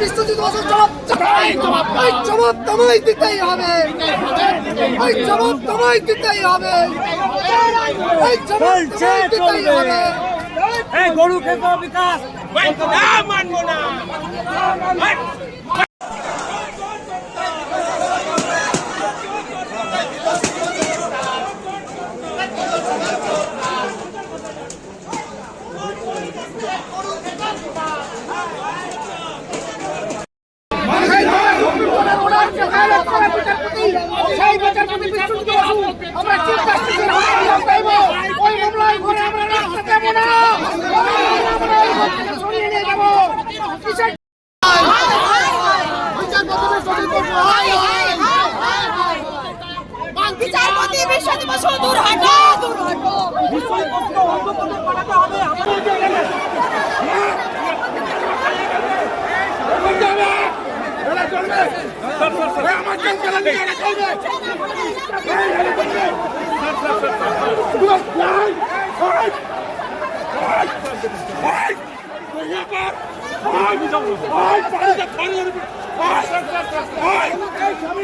বিশ্বজিৎ বসু জবাব জবাব তোমায় দিতেই হবে। ওই জবাব তোমায় দিতেই হবে। ওই জবাব তোমায় দিতেই হবে। এই গরু খেকো বিকাশ। মানবো না।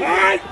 Hey!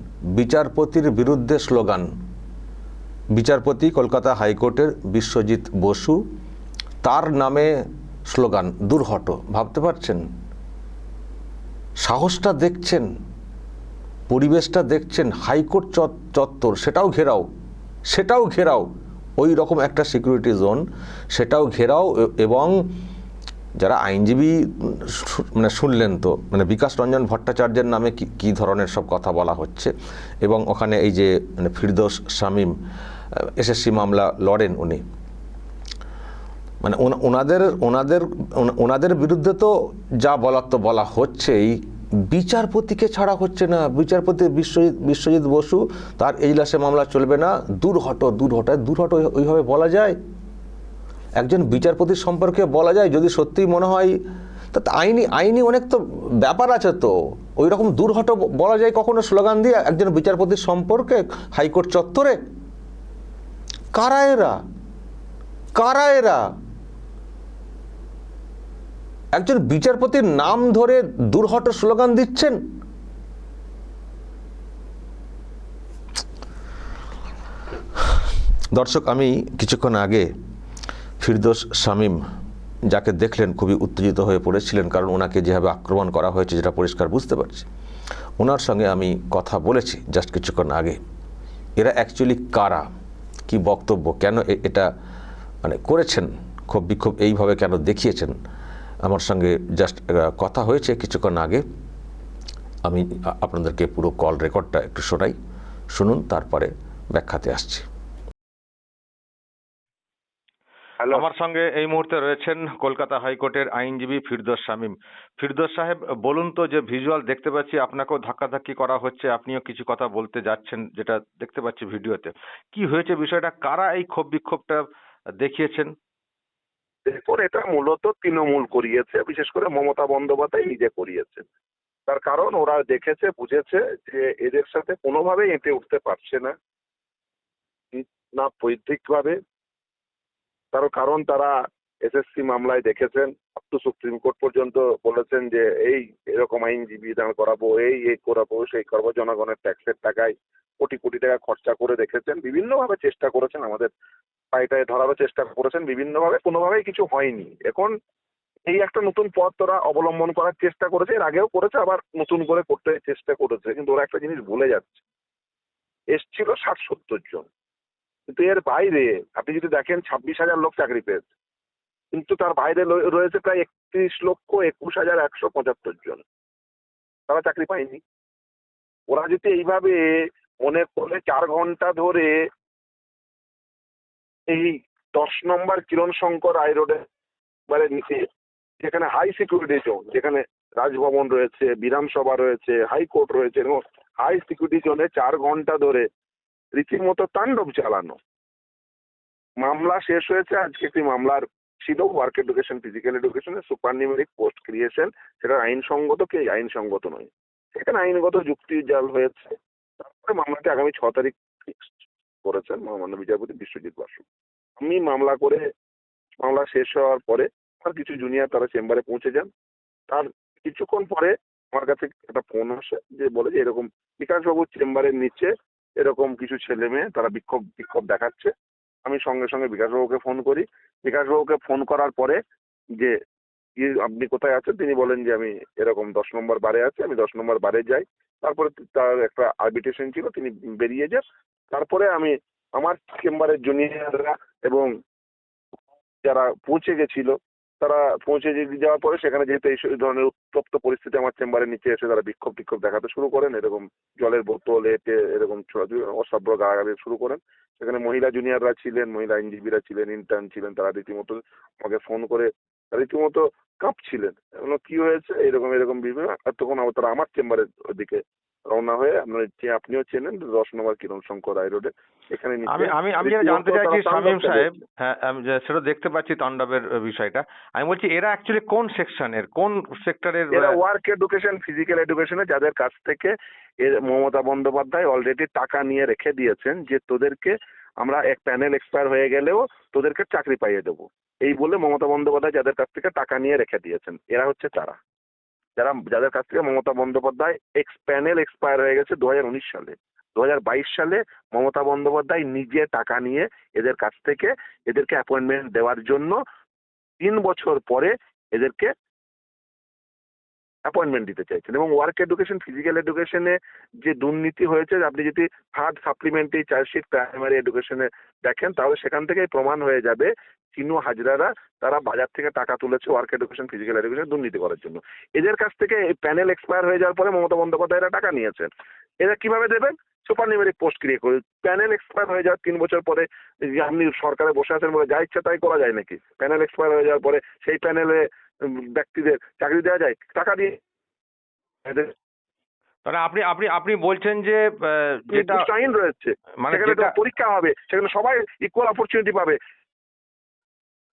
বিচারপতির বিরুদ্ধে স্লোগান। বিচারপতি কলকাতা হাইকোর্টের বিশ্বজিৎ বসু, তার নামে স্লোগান, দুর্হট। ভাবতে পারছেন? সাহসটা দেখছেন? পরিবেশটা দেখছেন? হাইকোর্ট চত- চত্বর, সেটাও ঘেরাও সেটাও ঘেরাও। ওই রকম একটা সিকিউরিটি জোন, সেটাও ঘেরাও এবং যারা আইনজীবী মানে শুনলেন তো মানে বিকাশ রঞ্জন ভট্টাচার্যের নামে কি, কী ধরনের সব কথা বলা হচ্ছে এবং ওখানে এই যে মানে ফিরদোস শামীম এসএসসি মামলা লড়েন উনি। মানে ওনাদের ওনাদের ওনাদের বিরুদ্ধে তো যা বলার তো বলা হচ্ছেই। বিচারপতিকে ছাড়া হচ্ছে না। বিচারপতি বিশ্বজিৎ বিশ্বজিৎ বসু, তার এজলাসে মামলা চলবে না। দূর হটো দূর হটো দূর হটো ওইভাবে বলা যায়? একজন বিচারপতির সম্পর্কে বলা যায়, যদি সত্যিই মনে হয়, তা আইনি আইনি অনেক তো ব্যাপার আছে তো। ওই রকম দূরহট বলা যায় কখনো স্লোগান দিয়ে একজন বিচারপতির সম্পর্কে হাইকোর্ট চত্বরে? কারা এরা? কারা এরা? একজন বিচারপতির নাম ধরে দুর্হট স্লোগান দিচ্ছেন? দর্শক, আমি কিছুক্ষণ আগে ফিরদোস শামীম, যাকে দেখলেন খুবই উত্তেজিত হয়ে পড়েছিলেন কারণ ওনাকে যেভাবে আক্রমণ করা হয়েছে যেটা পরিষ্কার বুঝতে পারছি। ওনার সঙ্গে আমি কথা বলেছি জাস্ট কিছুক্ষণ আগে। এরা অ্যাকচুয়ালি কারা? কি বক্তব্য? কেন এটা মানে করেছেন? ক্ষোভ বিক্ষোভ এইভাবে কেন দেখিয়েছেন? আমার সঙ্গে জাস্ট কথা হয়েছে কিছুক্ষণ আগে। আমি আপনাদেরকে পুরো কল রেকর্ডটা একটু শোনাই। শুনুন, তারপরে ব্যাখ্যাতে আসছি। আমার সঙ্গে এই মুহূর্তে রয়েছেন কলকাতা হাইকোর্টের আইনজীবী ফিরদোস শামীম। ফিরদোস সাহেব বলুন তো যে ভিজুয়াল দেখতে পাচ্ছি আপনাকেও ধাক্কাধাক্কি করা হচ্ছে আপনিও কিছু কথা বলতে যাচ্ছেন যেটা দেখতে পাচ্ছি ভিডিওতে। কি হয়েছে বিষয়টা? কারা এই ক্ষোভ বিক্ষোভটা দেখিয়েছেন? দেখুন এটা মূলত তৃণমূল করিয়েছে বিশেষ করে মমতা বন্দ্যোপাধ্যায় নিজে করিয়েছে তার কারণ ওরা দেখেছে বুঝেছে যে এদের সাথে কোনোভাবেই এঁটে উঠতে পারছে না। না পৈতৃকভাবে তার কারণ তারা এসএসসি মামলায় দেখেছেন। আপ টু সুপ্রিম কোর্ট পর্যন্ত বলেছেন যে, এই এরকম আইনজীবী দাঁড় করাবো, এই এই করাবো, সেই করব, জনগণের ট্যাক্সের টাকায় কোটি কোটি টাকা খরচা করে দেখেছেন। বিভিন্নভাবে চেষ্টা করেছেন আমাদের পাইটায় ধরারও চেষ্টা করেছেন। বিভিন্নভাবে, কোনোভাবেই কিছু হয়নি। এখন এই একটা নতুন পথ ওরা অবলম্বন করার চেষ্টা করেছে। এর আগেও করেছে, আবার নতুন করে করতে চেষ্টা করেছে। কিন্তু ওরা একটা জিনিস ভুলে যাচ্ছে। এসছিল ষাট সত্তর জন। কিন্তু এর বাইরে, আপনি যদি দেখেন ছাব্বিশ হাজার লোক চাকরি পেয়েছে। কিন্তু তার বাইরে রয়েছে প্রায় একত্রিশ লক্ষ একুশ হাজার একশো পঁচাত্তর জন। তারা চাকরি পায়নি। ওরা যদি এইভাবে মনে করে চার ঘণ্টা ধরে এই দশ নম্বর কিরণ শঙ্কর আই রোডে মানে নিচে, যেখানে হাই সিকিউরিটি জোন যেখানে রাজভবন রয়েছে, বিধানসভা রয়েছে হাইকোর্ট রয়েছে, এবং হাই সিকিউরিটি জোনে চার ঘণ্টা ধরে রীতিমতো তাণ্ডব চালানো। মামলা শেষ হয়েছে, আজকে একটি মামলার ছিল ওয়ার্ক এডুকেশন ফিজিক্যাল এডুকেশনের সুপার নিউমেরিক পোস্ট ক্রিয়েশন সেটা আইনসঙ্গত কি আইনসঙ্গত নয়। সেখানে আইনগত যুক্তি জাল হয়েছে। তারপরে মামলাটি আগামী ছ তারিখ ফিক্সড করেছেন মহামান্য বিচারপতি বিশ্বজিৎ বাসু। আমি মামলা করে, মামলা শেষ হওয়ার পরে আমার কিছু জুনিয়র তারা চেম্বারে পৌঁছে যান। তার কিছুক্ষণ পরে আমার কাছে একটা ফোন আসে, যে বলে যে এরকম বিকাশবাবুর চেম্বারের নিচে এরকম কিছু ছেলে মেয়ে তারা বিক্ষোভ বিক্ষোভ দেখাচ্ছে। আমি সঙ্গে সঙ্গে বিকাশবাবুকে ফোন করি। বিকাশবাবুকে ফোন করার পরে যে আপনি কোথায় আছেন? তিনি বলেন যে, আমি এরকম দশ নম্বর বারে আছি, আমি দশ নম্বর বারে যাই। তারপরে তার একটা আরবিটেশন ছিল, তিনি বেরিয়ে যান। তারপরে আমি আমার চেম্বারের জুনিয়ররা এবং যারা পৌঁছে গেছিল তারা পৌঁছে যাওয়ার পরে সেখানে যেহেতু এই ধরনের উত্তপ্ত পরিস্থিতি আমার চেম্বারের নিচে এসে তারা বিক্ষোভ টিক্ষোভ দেখাতে শুরু করেন, এরকম জলের বোতল এটে এরকম অসভ্য গালাগালি শুরু করেন। সেখানে মহিলা জুনিয়ররা ছিলেন, মহিলা আইনজীবীরা ছিলেন ইন্টার্ন ছিলেন, তারা রীতিমতো আমাকে ফোন করে রীতিমতো কাঁপছিলেন। কি হয়েছে? এরকম এরকম বিভিন্ন তখন তারা আমার চেম্বারের দিকে রওনা হয়ে আপনার আপনিও চেনেন দশ নম্বর কিরণ শঙ্কর রায় রোডে। এখানে আমি আমি আমি যেটা জানতে চাইছি শামীম সাহেব। হ্যাঁ আমি সেটা দেখতে পাচ্ছি তাণ্ডবের বিষয়টা। আমি বলছি এরা অ্যাকচুয়ালি কোন সেকশনের কোন সেক্টরের এরা ওয়ার্ক এডুকেশন ফিজিক্যাল এডুকেশনে যাদের কাছ থেকে এর মমতা বন্দ্যোপাধ্যায় অলরেডি টাকা নিয়ে রেখে দিয়েছেন যে তোদেরকে আমরা এক প্যানেল এক্সপায়ার হয়ে গেলেও তোদেরকে চাকরি পাইয়ে দেবো। এই বলে মমতা বন্দ্যোপাধ্যায় যাদের কাছ থেকে টাকা নিয়ে রেখে দিয়েছেন এরা হচ্ছে তারা। যারা, যাদের কাছ থেকে Mamata Bandyopadhyay ex panel expire হয়ে গেছে দু হাজার উনিশ সালে। দু হাজার বাইশ সালে মমতা বন্দ্যোপাধ্যায় নিজে টাকা নিয়ে এদের কাছ থেকে এদেরকে অ্যাপয়েন্টমেন্ট দেওয়ার জন্য তিন বছর পরে এদেরকে অ্যাপয়েন্টমেন্ট দিতে চাইছেন এবং ওয়ার্ক এডুকেশন ফিজিক্যাল এডুকেশনে যে দুর্নীতি হয়েছে, আপনি যদি থার্ড সাপ্লিমেন্টারি চার্জশিট প্রাইমারি এডুকেশনে দেখেন, তাহলে সেখান থেকেই প্রমাণ হয়ে যাবে চিনু হাজরারা তারা বাজার থেকে টাকা তুলেছে ওয়ার্ক এডুকেশন ফিজিক্যাল এডুকেশন দুর্নীতি করার জন্য। এদের কাছ থেকে এই প্যানেল এক্সপায়ার হয়ে যাওয়ার পরে মমতা বন্দ্যোপাধ্যায়রা টাকা নিয়েছেন। এরা কীভাবে দেবেন? সুপার নিউমেরিক পোস্ট ক্রিয়ে করে। প্যানেল এক্সপায়ার হয়ে যাওয়ার তিন বছর পরে আপনি সরকারে বসে আছেন বলে যা ইচ্ছা তাই করা যায় নাকি? প্যানেল এক্সপায়ার হয়ে যাওয়ার পরে সেই প্যানেলে ব্যক্তিদের চাকরি দেওয়া যায় টাকা দিয়ে। মানে আপনি আপনি আপনি বলছেন যে যেটা আইন রয়েছে। মানে যেটা পরীক্ষা হবে সেখানে সবাই ইকুয়াল অপরচুনিটি পাবে।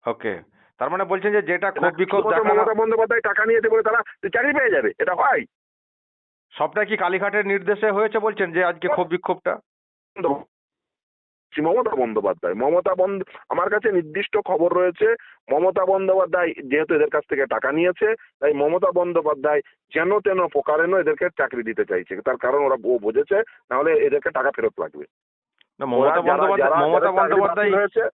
ওকে। তার মানে বলছেন যে যেটা ক্ষোভ বিক্ষোভ দেখানো মমতা বন্দ্যোপাধ্যায় টাকা নিয়েছে বলে তারা চাকরি পেয়ে যাবে এটা হয়। সবটা কি কালীঘাটের নির্দেশে হয়েছে বলছেন যে আজকে ক্ষোভ বিক্ষোভটা? মমতা বন্দ্যোপাধ্যায়। মমতা বন্দ আমার কাছে নির্দিষ্ট খবর রয়েছে মমতা বন্দ্যোপাধ্যায় যেহেতু এদের কাছ থেকে টাকা নিয়েছে তাই মমতা বন্দ্যোপাধ্যায় যেন তেন প্রকারেণ এদেরকে চাকরি দিতে চাইছে। তার কারণ ওরা ও বুঝেছে নাহলে এদেরকে টাকা ফেরত লাগবে। মমতা বন্দ্যোপাধ্যায় মমতা বন্দ্যোপাধ্যায়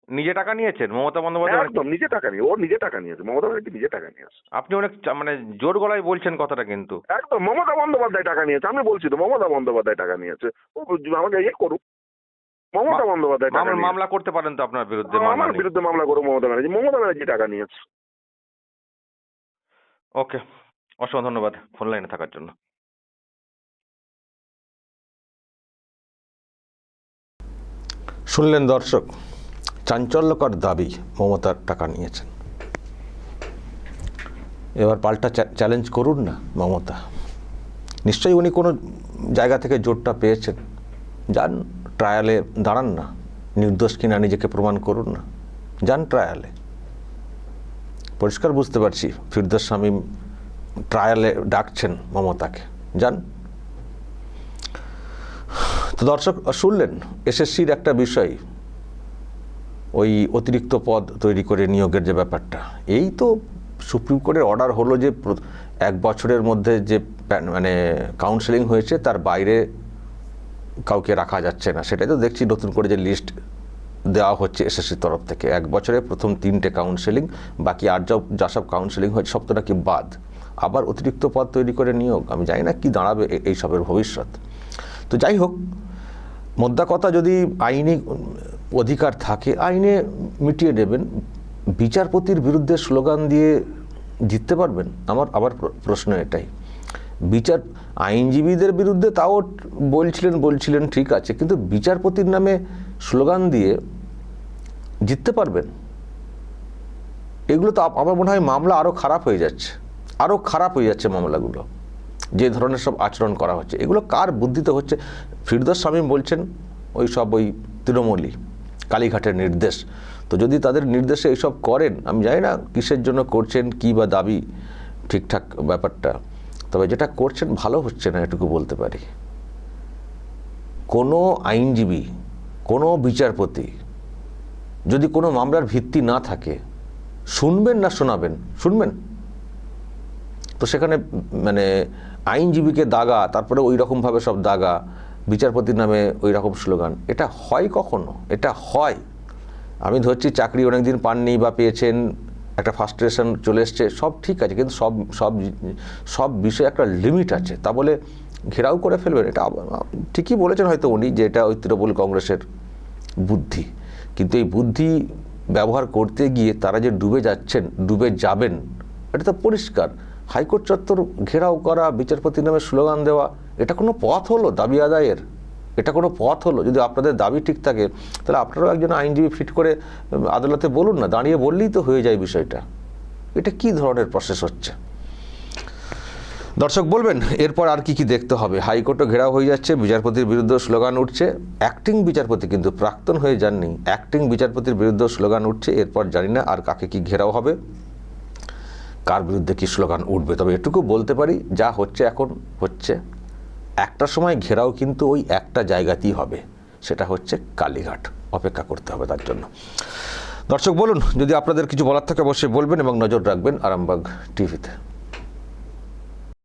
নিজে টাকা নিয়েছেন? মমতা বন্দ্যোপাধ্যায় মানে- একদম নিজে টাকা নিয়ে ও নিজে টাকা নিয়েছে মমতা নিজে টাকা নিয়েছে আপনি অনেক মানে জোর গলায় বলছেন কথাটা কিন্তু। একদম মমতা বন্দ্যোপাধ্যায় টাকা নিয়েছে আমি বলছি তো মমতা বন্দ্যোপাধ্যায় টাকা নিয়েছে। ও আমাকে ইয়ে করুক। মমতা বন্দ্যোপাধ্যায় মামলা করতে পারেন তো আপনার বিরুদ্ধে আমার বিরুদ্ধে মামলা করো মমতা ব্যানার্জি। মমতা ব্যানার্জি টাকা নিয়েছে। ওকে অসংখ্য ধন্যবাদ ফোন লাইনে থাকার জন্য। শুনলেন দর্শক চাঞ্চল্যকর দাবি মমতার টাকা নিয়েছেন। এবার পাল্টা চ্যালেঞ্জ করুন না মমতা। নিশ্চয়ই উনি কোনো জায়গা থেকে জোরটা পেয়েছেন। যান ট্রায়ালে দাঁড়ান না। নির্দোষ কিনা নিজেকে প্রমাণ করুন না। যান ট্রায়ালে পরিষ্কার বুঝতে পারছি, ফিরদোস শামীম ট্রায়ালে ডাকছেন মমতাকে। যান। তো দর্শক, শুনলেন, এসএসসির একটা বিষয়। ওই অতিরিক্ত পদ তৈরি করে নিয়োগের যে ব্যাপারটা। এই তো সুপ্রিম কোর্টের অর্ডার হলো যে, এক বছরের মধ্যে যে মানে কাউন্সেলিং হয়েছে, তার বাইরে কাউকে রাখা যাচ্ছে না, সেটাই তো দেখছি নতুন করে যে লিস্ট দেওয়া হচ্ছে এসএসসির তরফ থেকে। এক বছরে প্রথম তিনটে কাউন্সেলিং বাকি আর যা যা সব কাউন্সেলিং হয়েছে সব তো নাকি বাদ? আবার অতিরিক্ত পদ তৈরি করে নিয়োগ? আমি জানি না কি দাঁড়াবে এইসবের ভবিষ্যৎ। তো যাই হোক, মোদ্দা কথা যদি আইনি অধিকার থাকে, আইনে মিটিয়ে দেবেন। বিচারপতির বিরুদ্ধে স্লোগান দিয়ে জিততে পারবেন? আমার, আবার প্রশ্ন এটাই। বিচার, আইনজীবীদের বিরুদ্ধে তাও বলছিলেন বলছিলেন, ঠিক আছে, কিন্তু বিচারপতির নামে স্লোগান দিয়ে জিততে পারবেন। এগুলো তো আমার মনে হয় মামলা আরও খারাপ হয়ে যাচ্ছে আরও খারাপ হয়ে যাচ্ছে মামলাগুলো, যে ধরনের সব আচরণ করা হচ্ছে। এগুলো কার বুদ্ধিতে হচ্ছে? ফিরদোস স্বামী বলছেন, ওই সব ওই তৃণমূলী কালীঘাটের নির্দেশ। তো যদি তাদের নির্দেশে এইসব করেন, আমি জানি না কিসের জন্য করছেন, কী বা দাবি, ঠিকঠাক ব্যাপারটা। তবে যেটা করছেন ভালো হচ্ছে না এটুকু বলতে পারি। কোনো আইনজীবী, কোনো বিচারপতি যদি কোনো মামলার ভিত্তি না থাকে, শুনবেন না শোনাবেন, শুনবেন? তো সেখানে মানে আইনজীবীকে দাগা, তারপরে ওই রকমভাবে সব দাগা বিচারপতির নামে ওই রকম স্লোগান, এটা হয় কখনো? এটা হয়। আমি ধরছি চাকরি অনেকদিন পাননি বা পেয়েছেন একটা ফার্স্ট্রেশন চলে এসছে, সব ঠিক আছে, কিন্তু সব সব সব বিষয়ে একটা লিমিট আছে। তা বলে ঘেরাও করে ফেলবেন, এটা ঠিকই বলেছেন হয়তো উনি যে এটা ওই তৃণমূল কংগ্রেসের বুদ্ধি। কিন্তু এই বুদ্ধি ব্যবহার করতে গিয়ে তারা যে ডুবে যাচ্ছেন, ডুবে যাবেন, এটা তো পরিষ্কার। হাইকোর্ট চত্বর ঘেরাও করা বিচারপতি নামে স্লোগান দেওয়া, এটা কোনো পথ হলো দাবি আদায়ের? এটা কোনো পথ হলো? যদি আপনাদের দাবি ঠিক থাকে, তাহলে আপনারাও একজন আইনজীবী ফিট করে আদালতে বলুন না, দাঁড়িয়ে বললেই তো হয়ে যায় বিষয়টা। এটা কি ধরনের প্রসেস হচ্ছে? দর্শক বলবেন, এরপর আর কি কি দেখতে হবে? হাইকোর্টও ঘেরাও হয়ে যাচ্ছে, বিচারপতির বিরুদ্ধে স্লোগান উঠছে। অ্যাক্টিং বিচারপতি কিন্তু প্রাক্তন হয়ে যাননি। অ্যাক্টিং বিচারপতির বিরুদ্ধে স্লোগান উঠছে, এরপর জানি না আর কাকে কি ঘেরাও হবে। কার বিরুদ্ধে কি স্লোগান উঠবে? তবে এটুকু বলতে পারি, যা হচ্ছে এখন, হচ্ছে। একটা সময় ঘেরাও কিন্তু ওই একটা জায়গাতেই হবে। সেটা হচ্ছে কালীঘাট। অপেক্ষা করতে হবে তার জন্য। দর্শক, বলুন, যদি আপনাদের কিছু বলার থাকে অবশ্যই বলবেন এবং নজর রাখবেন আরামবাগ টিভিতে।